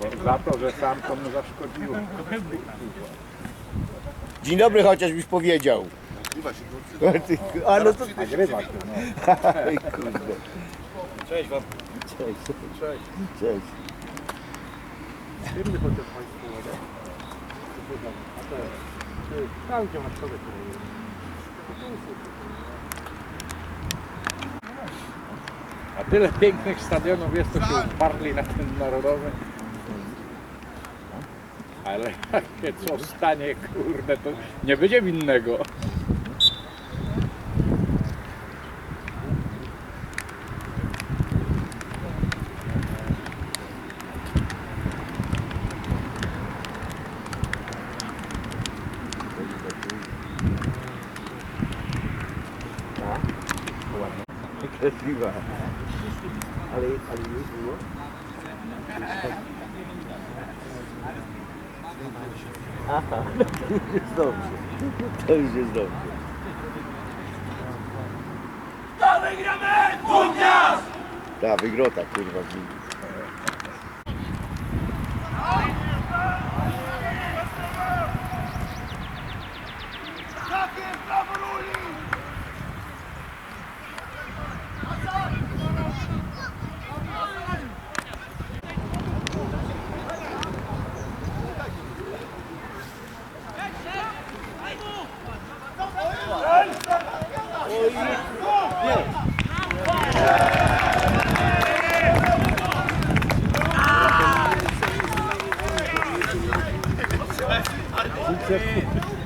Bo za to, że sam to mu zaszkodziło. Dzień dobry chociaż byś powiedział. A no to... Nagrywa się, no. Ej, kurde. Cześć wam. Cześć. Cześć. Cześć. Firmy chociaż państwowe. A te, czy tam gdzie masz A tyle pięknych stadionów jest, to się uparli na ten narodowy. Ale jakie co stanie, kurde, to nie będzie innego. Kresliwa. Ale, ale już było? Aha, to już jest dobrze. To już jest dobrze. Ta wygrota kurwa z. 아, 진짜.